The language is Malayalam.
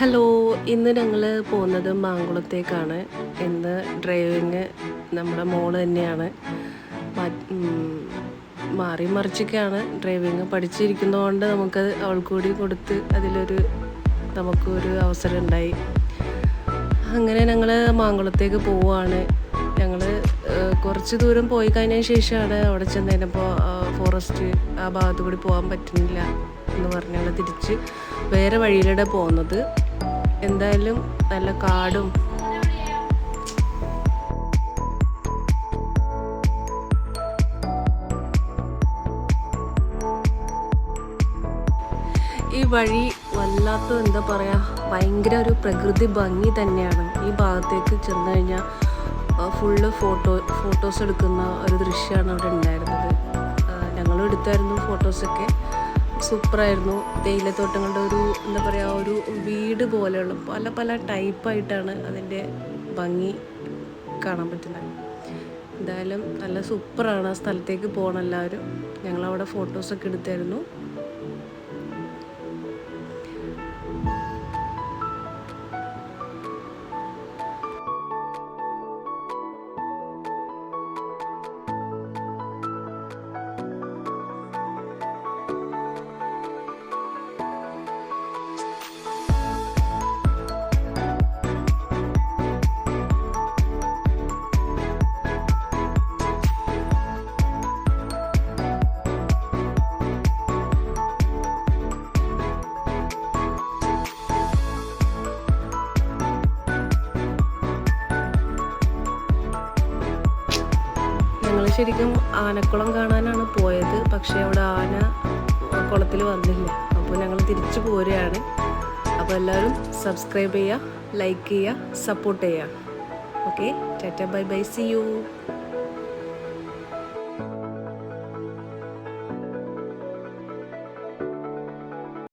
ഹലോ ഇന്ന് ഞങ്ങൾ പോകുന്നത് മാങ്കുളത്തേക്കാണ്. ഇന്ന് ഡ്രൈവിങ് നമ്മുടെ മോൾ തന്നെയാണ്. മാറി മറിച്ചൊക്കെയാണ് ഡ്രൈവിങ് പഠിച്ചിരിക്കുന്നതുകൊണ്ട് നമുക്ക് അവൾക്ക് കൂടി കൊടുത്ത് അതിലൊരു നമുക്കൊരു അവസരം ഉണ്ടായി അങ്ങനെ ഞങ്ങൾ മാങ്കുളത്തേക്ക് പോവുകയാണ്. ഞങ്ങൾ കുറച്ച് ദൂരം പോയി കഴിഞ്ഞതിന് ശേഷമാണ് അവിടെ ചെന്ന് കഴിഞ്ഞപ്പോൾ ഫോറസ്റ്റ് ആ ഭാഗത്തു കൂടി പോകാൻ പറ്റുന്നില്ല എന്ന് പറഞ്ഞ് ഞങ്ങൾ തിരിച്ച് വേറെ വഴിയിലൂടെ പോകുന്നത്. എന്തായാലും നല്ല കാടും. ഈ വഴി വല്ലാത്ത എന്താ പറയുക ഭയങ്കര ഒരു പ്രകൃതി ഭംഗി തന്നെയാണ്. ഈ ഭാഗത്തേക്ക് ചെന്ന് കഴിഞ്ഞാൽ ഫുള്ള് ഫോട്ടോ ഫോട്ടോസ് എടുക്കുന്ന ഒരു ദൃശ്യമാണ് അവിടെ ഉണ്ടായിരുന്നത്. ഞങ്ങളും എടുത്തായിരുന്നു ഫോട്ടോസൊക്കെ സൂപ്പറായിരുന്നു. തേയിലത്തോട്ടങ്ങളുടെ ഒരു എന്താ പറയുക ഒരു വീട് പോലെയുള്ള പല പല ടൈപ്പായിട്ടാണ് അതിന്റെ ഭംഗി കാണാൻ പറ്റുന്നത്. എന്തായാലും നല്ല സൂപ്പറാണ് ആ സ്ഥലത്തേക്ക് പോകണം എല്ലാവരും. ഞങ്ങളവിടെ ഫോട്ടോസൊക്കെ എടുത്തായിരുന്നു. ഞങ്ങൾ ശരിക്കും ആനക്കുളം കാണാനാണ് പോയത്. പക്ഷേ അവിടെ ആന കുളത്തിൽ വന്നില്ല. അപ്പോൾ ഞങ്ങൾ തിരിച്ചു പോരുകയാണ്. അപ്പോൾ എല്ലാവരും സബ്സ്ക്രൈബ് ചെയ്യുക ലൈക്ക് ചെയ്യുക സപ്പോർട്ട് ചെയ്യുക. Okay tata bye bye see you